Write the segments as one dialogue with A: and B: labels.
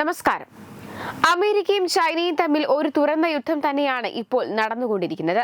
A: നമസ്കാരം. അമേരിക്കയും ചൈനയും തമ്മിൽ ഒരു തുറന്ന യുദ്ധം തന്നെയാണ് ഇപ്പോൾ നടന്നുകൊണ്ടിരിക്കുന്നത്.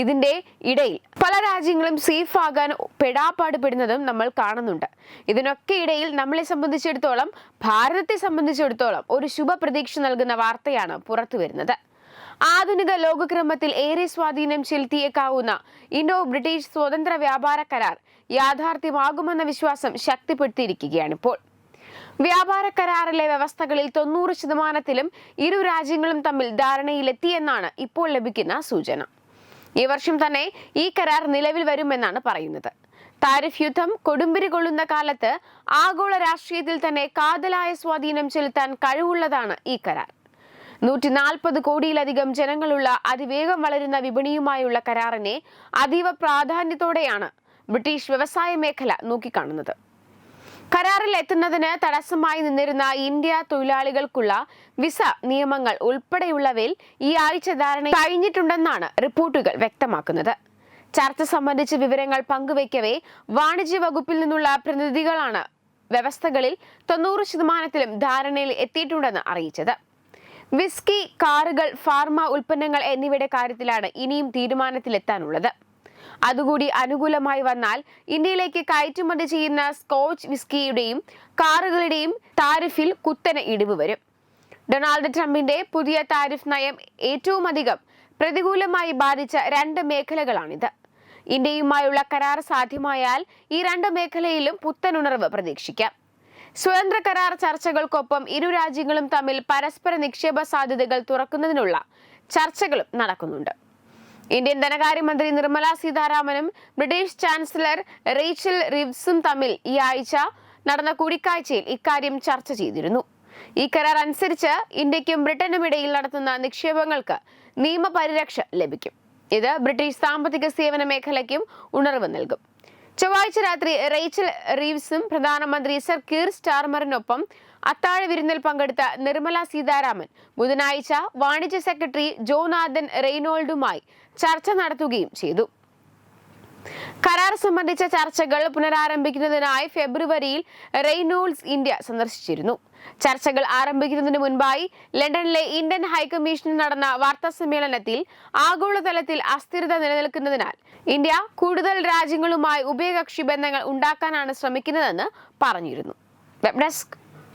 A: ഇതിന്റെ ഇടയിൽ പല രാജ്യങ്ങളും സേഫ് ആകാൻ പെടാപ്പാടുപെടുന്നതും നമ്മൾ കാണുന്നുണ്ട്. ഇതിനൊക്കെ ഇടയിൽ നമ്മളെ സംബന്ധിച്ചിടത്തോളം ഭാരതത്തെ സംബന്ധിച്ചിടത്തോളം ഒരു ശുഭ പ്രതീക്ഷ നൽകുന്ന വാർത്തയാണ് പുറത്തു വരുന്നത്. ആധുനിക ലോകക്രമത്തിൽ ഏറെ സ്വാധീനം ചെലുത്തിയേക്കാവുന്ന ഇൻഡോ ബ്രിട്ടീഷ് സ്വതന്ത്ര വ്യാപാര കരാർ യാഥാർത്ഥ്യമാകുമെന്ന വിശ്വാസം ശക്തിപ്പെടുത്തിയിരിക്കുകയാണിപ്പോൾ വ്യാപാര കരാറിലെ വ്യവസ്ഥകളിൽ തൊണ്ണൂറ് ശതമാനത്തിലും ഇരു രാജ്യങ്ങളും തമ്മിൽ ധാരണയിലെത്തിയെന്നാണ് ഇപ്പോൾ ലഭിക്കുന്ന സൂചന. ഈ വർഷം തന്നെ ഈ കരാർ നിലവിൽ വരുമെന്നാണ് പറയുന്നത്. താരിഫ് യുദ്ധം കൊടുമ്പിരി കൊള്ളുന്ന കാലത്ത് ആഗോള രാഷ്ട്രീയത്തിൽ തന്നെ കാതലായ സ്വാധീനം ചെലുത്താൻ കഴിവുള്ളതാണ് ഈ കരാർ. നൂറ്റി നാൽപ്പത് കോടിയിലധികം ജനങ്ങളുള്ള അതിവേഗം വളരുന്ന വിപണിയുമായുള്ള കരാറിനെ അതീവ പ്രാധാന്യത്തോടെയാണ് ബ്രിട്ടീഷ് വ്യവസായ മേഖല നോക്കിക്കാണുന്നത്. കരാറിൽ എത്തുന്നതിന് തടസ്സമായി നിന്നിരുന്ന ഇന്ത്യ തൊഴിലാളികൾക്കുള്ള വിസ നിയമങ്ങൾ ഉൾപ്പെടെയുള്ളവയിൽ ഈ ആഴ്ച ധാരണ കഴിഞ്ഞിട്ടുണ്ടെന്നാണ് റിപ്പോർട്ടുകൾ വ്യക്തമാക്കുന്നത്. ചർച്ച സംബന്ധിച്ച വിവരങ്ങൾ പങ്കുവയ്ക്കവേ വാണിജ്യ വകുപ്പിൽ നിന്നുള്ള പ്രതിനിധികളാണ് വ്യവസ്ഥകളിൽ തൊണ്ണൂറ് ശതമാനത്തിലും ധാരണയിൽ എത്തിയിട്ടുണ്ടെന്ന് അറിയിച്ചത്. വിസ്കി കാറുകൾ ഫാർമ ഉൽപ്പന്നങ്ങൾ എന്നിവയുടെ കാര്യത്തിലാണ് ഇനിയും തീരുമാനത്തിലെത്താനുള്ളത്. അതുകൂടി അനുകൂലമായി വന്നാൽ ഇന്ത്യയിലേക്ക് കയറ്റുമതി ചെയ്യുന്ന സ്കോച്ച് വിസ്കിയുടെയും കാറുകളുടെയും താരിഫിൽ കുത്തനെ ഇടിവ് വരും. ഡൊണാൾഡ് ട്രംപിന്റെ പുതിയ താരിഫ് നയം ഏറ്റവും അധികം പ്രതികൂലമായി ബാധിച്ച രണ്ട് മേഖലകളാണിത്. ഇന്ത്യയുമായുള്ള കരാർ സാധ്യമായാൽ ഈ രണ്ട് മേഖലയിലും പുത്തനുണർവ് പ്രതീക്ഷിക്കാം. സ്വതന്ത്ര കരാർ ചർച്ചകൾക്കൊപ്പം ഇരു രാജ്യങ്ങളും തമ്മിൽ പരസ്പര നിക്ഷേപ സാധ്യതകൾ തുറക്കുന്നതിനുള്ള ചർച്ചകളും നടക്കുന്നുണ്ട്. ഇന്ത്യൻ ധനകാര്യമന്ത്രി നിർമ്മല സീതാരാമനും ബ്രിട്ടീഷ് ചാൻസലർ റേച്ചൽ റിവ്സും തമ്മിൽ ഈ ആഴ്ച നടന്ന കൂടിക്കാഴ്ചയിൽ ഇക്കാര്യം ചർച്ച ചെയ്തിരുന്നു. ഈ കരാർ അനുസരിച്ച് ഇന്ത്യക്കും ബ്രിട്ടനും ഇടയിൽ നടത്തുന്ന നിക്ഷേപങ്ങൾക്ക് നിയമപരിരക്ഷ ലഭിക്കും. ഇത് ബ്രിട്ടീഷ് സാമ്പത്തിക സേവന മേഖലയ്ക്കും ഉണർവ് നൽകും. ചൊവ്വാഴ്ച രാത്രി റേച്ചൽ റീവ്സും പ്രധാനമന്ത്രി സർ കീർ സ്റ്റാർമറിനൊപ്പം അത്താഴ വിരുന്നിൽ പങ്കെടുത്ത നിർമ്മല സീതാരാമൻ ബുധനാഴ്ച വാണിജ്യ സെക്രട്ടറി ജോനാഥൻ റെയ്നോൾഡുമായി ചർച്ച നടത്തുകയും ചെയ്തു. കരാർ സംബന്ധിച്ച ചർച്ചകൾ പുനരാരംഭിക്കുന്നതിനായി ഫെബ്രുവരിയിൽ റെയ്നോൾഡ്സ് ഇന്ത്യ സന്ദർശിച്ചിരുന്നു. ചർച്ചകൾ ആരംഭിക്കുന്നതിന് മുൻപായി ലണ്ടനിലെ ഇന്ത്യൻ ഹൈക്കമ്മീഷനിൽ നടന്ന വാർത്താ സമ്മേളനത്തിൽ ആഗോളതലത്തിൽ അസ്ഥിരത നിലനിൽക്കുന്നതിനാൽ ഇന്ത്യ കൂടുതൽ രാജ്യങ്ങളുമായി ഉഭയകക്ഷി ബന്ധങ്ങൾ ഉണ്ടാക്കാനാണ് ശ്രമിക്കുന്നതെന്ന് പറഞ്ഞിരുന്നു. Web desk